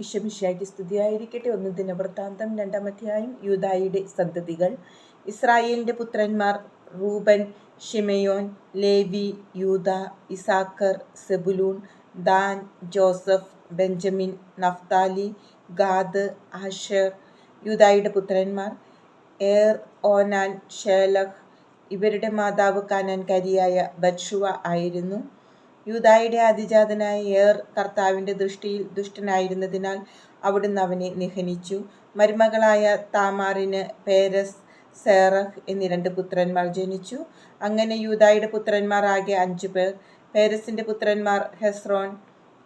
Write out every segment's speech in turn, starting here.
ഇഷമിഷയാക്കി സ്തുതിയായിരിക്കട്ടെ. ഒന്ന് ദിനവൃത്താന്തം രണ്ടാമധ്യായം യൂതായിയുടെ സന്തതികൾ. ഇസ്രായേലിന്റെ പുത്രന്മാർ Reuben Simeon Levi Judah Issachar Zebulun Dan Joseph Benjamin Naphtali Gad Asher യൂദായുടെ പുത്രന്മാർ ഏർ ഓനാൻ ഷേലഹ് ഇവരുടെ മാതാവ് കാനാൻകാരിയായ ബഷുവ ആയിരുന്നു. യൂദായുടെ ആദിജാതനായ ഏർ കർത്താവിന്റെ ദൃഷ്ടിയിൽ ദുഷ്ടനായിരുന്നതിനാൽ അവിടുന്ന് അവനെ നിഹനിച്ചു. മരുമകളായ താമാറിന് പേരസ് സേറഹ് എന്നീ രണ്ട് പുത്രന്മാർ ജനിച്ചു. അങ്ങനെ യൂതായുടെ പുത്രന്മാർ ആകെ അഞ്ചു പേർ. പേരസിന്റെ പുത്രന്മാർ Hezron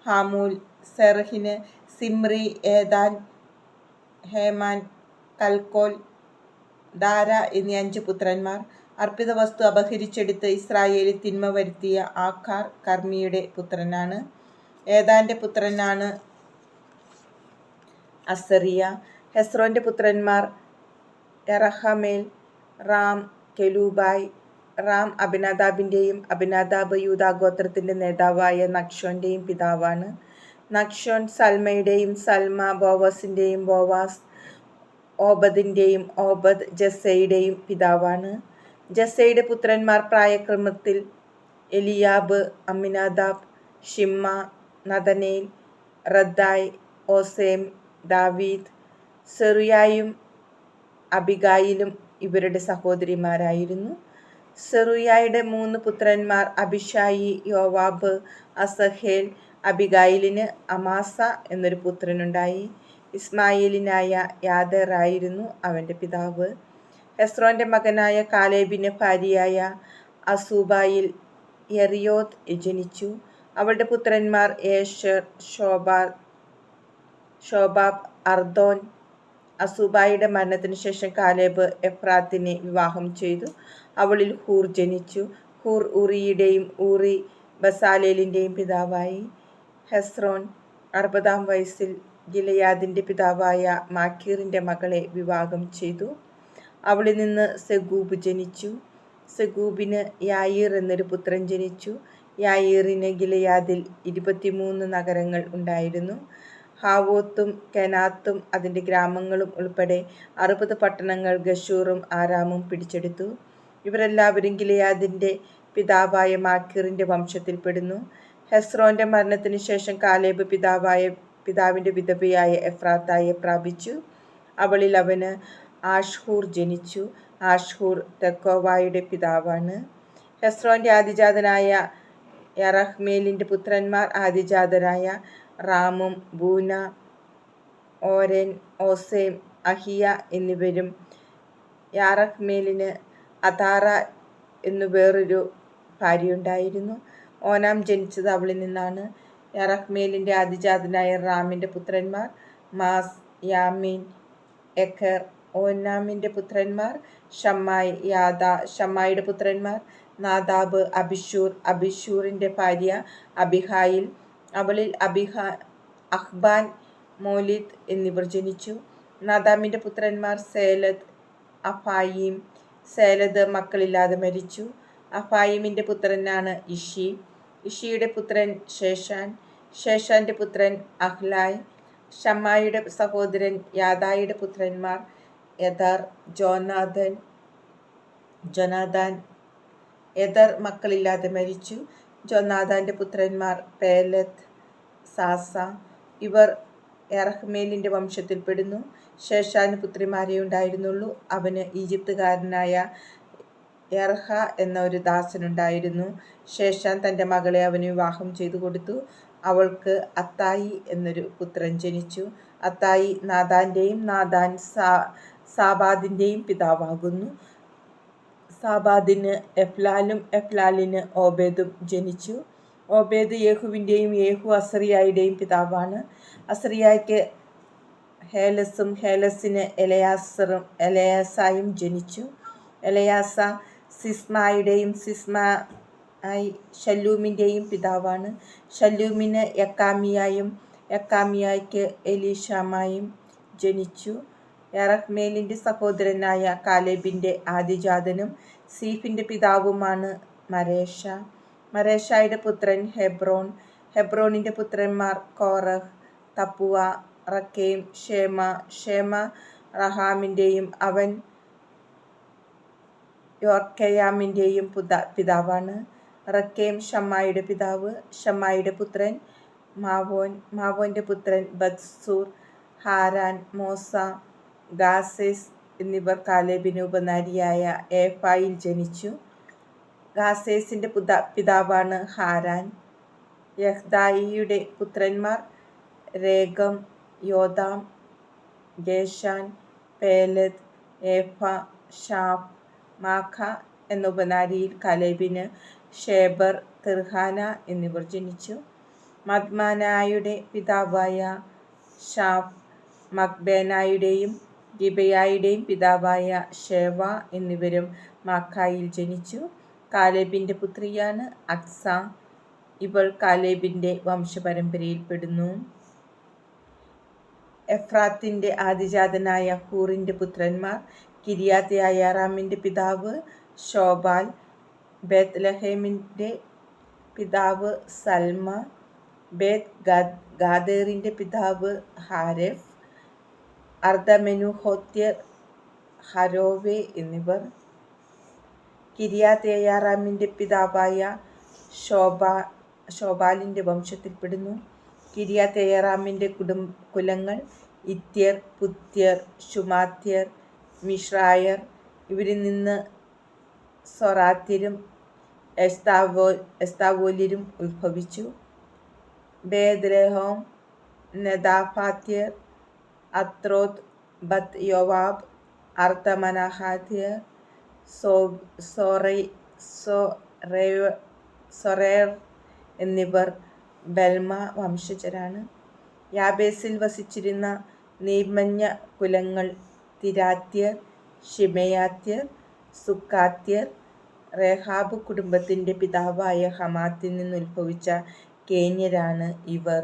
Hamul സെറഹിന് Zimri Ethan Heman Calcol Dara എന്നീ അഞ്ച് പുത്രന്മാർ. അർപ്പിത വസ്തു അപഹരിച്ചെടുത്ത് ഇസ്രായേലിൽ തിന്മ വരുത്തിയ ആഖാർ കർമ്മിയുടെ പുത്രനാണ്. ഏതാന്റെ പുത്രനാണ്? അസറിയ. ഹെസ്രോന്റെ പുത്രന്മാർ എറഹമേൽ റാം കെലൂബായ് റാം അഭിനാദാബിന്റെയും അബിനാദാബ് യൂതാഗോത്രത്തിന്റെ നേതാവായ നക്ഷോന്റെയും പിതാവാണ്. നക്ഷോൻ സൽമയുടെയും സൽമ ബോവാസിന്റെയും ബോവാസ് ഓബദിന്റെയും ഓബദ് ജസയുടെയും പിതാവാണ്. ജസയുടെ പുത്രന്മാർ പ്രായക്രമത്തിൽ എലിയാബ് അമിനാദാബ് ഷിമ്മ നദനേൽ റദ്ദായ് ഓസേം ദാവീദ് സെറുയായും അബിഗായിലും ഇവരുടെ സഹോദരിമാരായിരുന്നു. സെറുയായുടെ മൂന്ന് പുത്രന്മാർ അഭിഷായി യോവാബ് അസഹേൽ അബിഗായിലിന് അമാസ എന്നൊരു പുത്രനുണ്ടായി. ഇസ്മായിലിനായ യാദറായിരുന്നു അവന്റെ പിതാവ്. ഹെസ്രോന്റെ മകനായ കാലേബിന് ഭാര്യയായ അസൂബായിൽ എറിയോത്ത് ജനിച്ചു. അവളുടെ പുത്രന്മാർ ഏഷർ ഷോബാ ഷോബാബ് അർദോൻ. അസൂബായിയുടെ മരണത്തിന് ശേഷം കാലേബ് എഫ്രാത്തിനെ വിവാഹം ചെയ്തു. അവളിൽ ഹൂർ ജനിച്ചു. ഹൂർ ഉറിയുടെയും ഊറി ബസാലേലിന്റെയും പിതാവായി. ഹെസ്രോൻ അറുപതാം വയസ്സിൽ ഗിലയാദിന്റെ പിതാവായ മാക്കീറിന്റെ മകളെ വിവാഹം ചെയ്തു. അവളിൽ നിന്ന് സെഗൂബ് ജനിച്ചു. സെഗൂബിന് യായീർ എന്നൊരു പുത്രൻ ജനിച്ചു. യായീറിന് ഗിലയാദിൽ ഇരുപത്തിമൂന്ന് നഗരങ്ങൾ ഉണ്ടായിരുന്നു. ഹാവോത്തും കെനാത്തും അതിന്റെ ഗ്രാമങ്ങളും ഉൾപ്പെടെ അറുപത് പട്ടണങ്ങൾ ഗഷൂറും ആരാമും പിടിച്ചെടുത്തു. ഇവരെല്ലാവരും ഗിലയാദിന്റെ പിതാവായ മാക്കീറിന്റെ വംശത്തിൽപ്പെടുന്നു. ഹെസ്രോന്റെ മരണത്തിന് ശേഷം കാലേബ് പിതാവായ പിതാവിന്റെ വിധവയായ എഫ്രാത്തായെ പ്രാപിച്ചു. അവളിൽ അവന് ആഷ്ഹൂർ ജനിച്ചു. ആഷ്ഹൂർ തെക്കോവായുടെ പിതാവാണ്. ഹെസ്രോന്റെ ആദിജാതനായ യറഹ്മേലിന്റെ പുത്രന്മാർ ആദിജാതരായ റാമും ബൂന ഓരൻ ഓസേം അഹിയ എന്നിവരും യാറഹ്മേലിന് അതാറ എന്നു വേറൊരു ഭാര്യയുണ്ടായിരുന്നു. ഓനാം ജനിച്ചത് അവളിൽ നിന്നാണ്. യറഹ്മേലിന്റെ ആദിജാതനായ റാമിന്റെ പുത്രന്മാർ മാസ് യാമീൻ എഖർ ഓനാമിന്റെ പുത്രന്മാർ ഷമ്മായി യാദ ഷമ്മായിയുടെ പുത്രന്മാർ നാദാബ് അബിഷൂർ അബിഷൂറിന്റെ ഭാര്യ അബിഹായിൽ അവളിൽ അബിഹ അഹ്ബാൻ മോലിദ് എന്നിവർ ജനിച്ചു. നാദാമിന്റെ പുത്രന്മാർ സേലദ് അഫായിം സേലദ് മക്കളില്ലാതെ മരിച്ചു. അഫായിമിന്റെ പുത്രനാണ് ഇഷി. ഇഷിയുടെ പുത്രൻ ശേഷാൻ ശേഷാന്റെ പുത്രൻ അഹ്ലായ് ഷമ്മായിയുടെ സഹോദരൻ യാദായിയുടെ പുത്രന്മാർ യദർ ജോനാഥൻ ജോനാഥാൻ. എതർ മക്കളില്ലാതെ മരിച്ചു. ജോനാഥാന്റെ പുത്രന്മാർ പേലത്ത് സാസ. ഇവർ എറഹ്മേലിന്റെ വംശത്തിൽപ്പെടുന്നു ശേഷാന് പുത്രിമാരെ ഉണ്ടായിരുന്നുള്ളൂ. അവന് ഈജിപ്തുകാരനായ എർഹ എന്ന ഒരു ദാസനുണ്ടായിരുന്നു. ശേഷാൻ തന്റെ മകളെ അവന് വിവാഹം ചെയ്തു കൊടുത്തു. അവൾക്ക് അത്തായി എന്നൊരു പുത്രൻ ജനിച്ചു. അത്തായി നാദാന്റെയും നാദാൻ സാ സാബാദിന്റെയും പിതാവാകുന്നു. സാബാദിന് എഫ്ലാലും എഫ്ലാലിന് ഓബേദും ജനിച്ചു. ഓബേദ് യേഹുവിന്റെയും യേഹു അസറിയായുടെയും പിതാവാണ്. അസറിയായ്ക്ക് ഹേലസും ഹേലസിന് എലയാസറും എലയാസായും ജനിച്ചു. എലയാസ സിസ്മായുടെയും സിസ്മ ആയി ഷല്ലൂമിന്റെയും പിതാവാണ്. ഷല്ലൂമിന് യക്കാമിയായും യക്കാമിയായ്ക്ക് എലീഷാമായും ജനിച്ചു. എറഹ്മേലിന്റെ സഹോദരനായ കാലേബിന്റെ ആദിജാതനും സീഫിന്റെ പിതാവുമാണ് മരേഷ മരേഷായുടെ പുത്രൻ ഹെബ്രോൺ ഹെബ്രോണിന്റെ പുത്രന്മാർ കോറഹ് തപ്പുവ റക്കേം ഷേമ. ഷേമ റഹാമിന്റെയും അവൻ യോർക്കയാമിന്റെയും പിതാവാണ്. റക്കേം ഷമ്മായിയുടെ പിതാവ് ഷമ്മായിയുടെ പുത്രൻ മാവോൻ. മാവോന്റെ പുത്രൻ ബദ്സൂർ ഹാരാൻ മോസ. ഗാസേസ് എന്നിവർ കാലേബിന് ഉപനാരിയായ ഏഫായിൽ ജനിച്ചു. ഗാസേസിന്റെ പിതാവാണ് ഹാരാൻ. യഹ്ദായിയുടെ പുത്രന്മാർ രേഗം യോദാം ഗേഷാൻ പേലദ് ഏഫ ഷാഫ് മാഖ എന്ന ഉപനാരിയിൽ കലേബിന് ഷേബർ തിർഹാന എന്നിവർ ജനിച്ചു. മദ്മാനായുടെ പിതാവായ ഷാഫ് മക്ബേനായുടെയും ഗിബയായുടെയും പിതാവായ ഷേവ എന്നിവരും മാക്കായിൽ ജനിച്ചു. കാലേബിന്റെ പുത്രിയാണ് അക്സ. ഇവൾ കാലേബിന്റെ വംശപരമ്പരയിൽപ്പെടുന്നു. എഫ്രാത്തിന്റെ ആദിജാതനായ ഹൂറിന്റെ പുത്രന്മാർ കിരിയാത്ത് യാറാമിന്റെ പിതാവ് ഷോബാൽ ബേത്ലഹേമിന്റെ പിതാവ് സൽമ ബേത്ത് ഗാദേറിന്റെ പിതാവ് ഹാരെഫ് അർദ്ധമെനുഹോത്യർ ഹരോവെ എന്നിവർ. കിരിയാതേയാറാമിന്റെ പിതാവായ ശോഭാ ശോഭാലിന്റെ വംശത്തിൽപ്പെടുന്നു. കിരിയാതേയാറാമിന്റെ കുടും കുലങ്ങൾ ഇത്യർ പുത്യർ ശുമാത്യർ മിശ്രായർ ഇവരിൽ നിന്ന് സൊറാത്യരും എസ്താവോ എസ്താവോലിരും ഉത്ഭവിച്ചു. ബേദ്രഹോം നെദാഫാത്യർ അത്രോത്ത് ബത് യോവാബ് അർത്തമനഹാത്യർ സൊറേർ എന്നിവർ ബൽമ വംശജരാണ്. യാബേസിൽ വസിച്ചിരുന്ന നീമഞ്ഞ കുലങ്ങൾ തിരാത്യർ ഷിമയാത്യർ സുക്കാത്യർ റേഹാബ് കുടുംബത്തിന്റെ പിതാവായ ഹമാത്തിൽ നിന്ന് ഉത്ഭവിച്ച കേന്യരാണ് ഇവർ.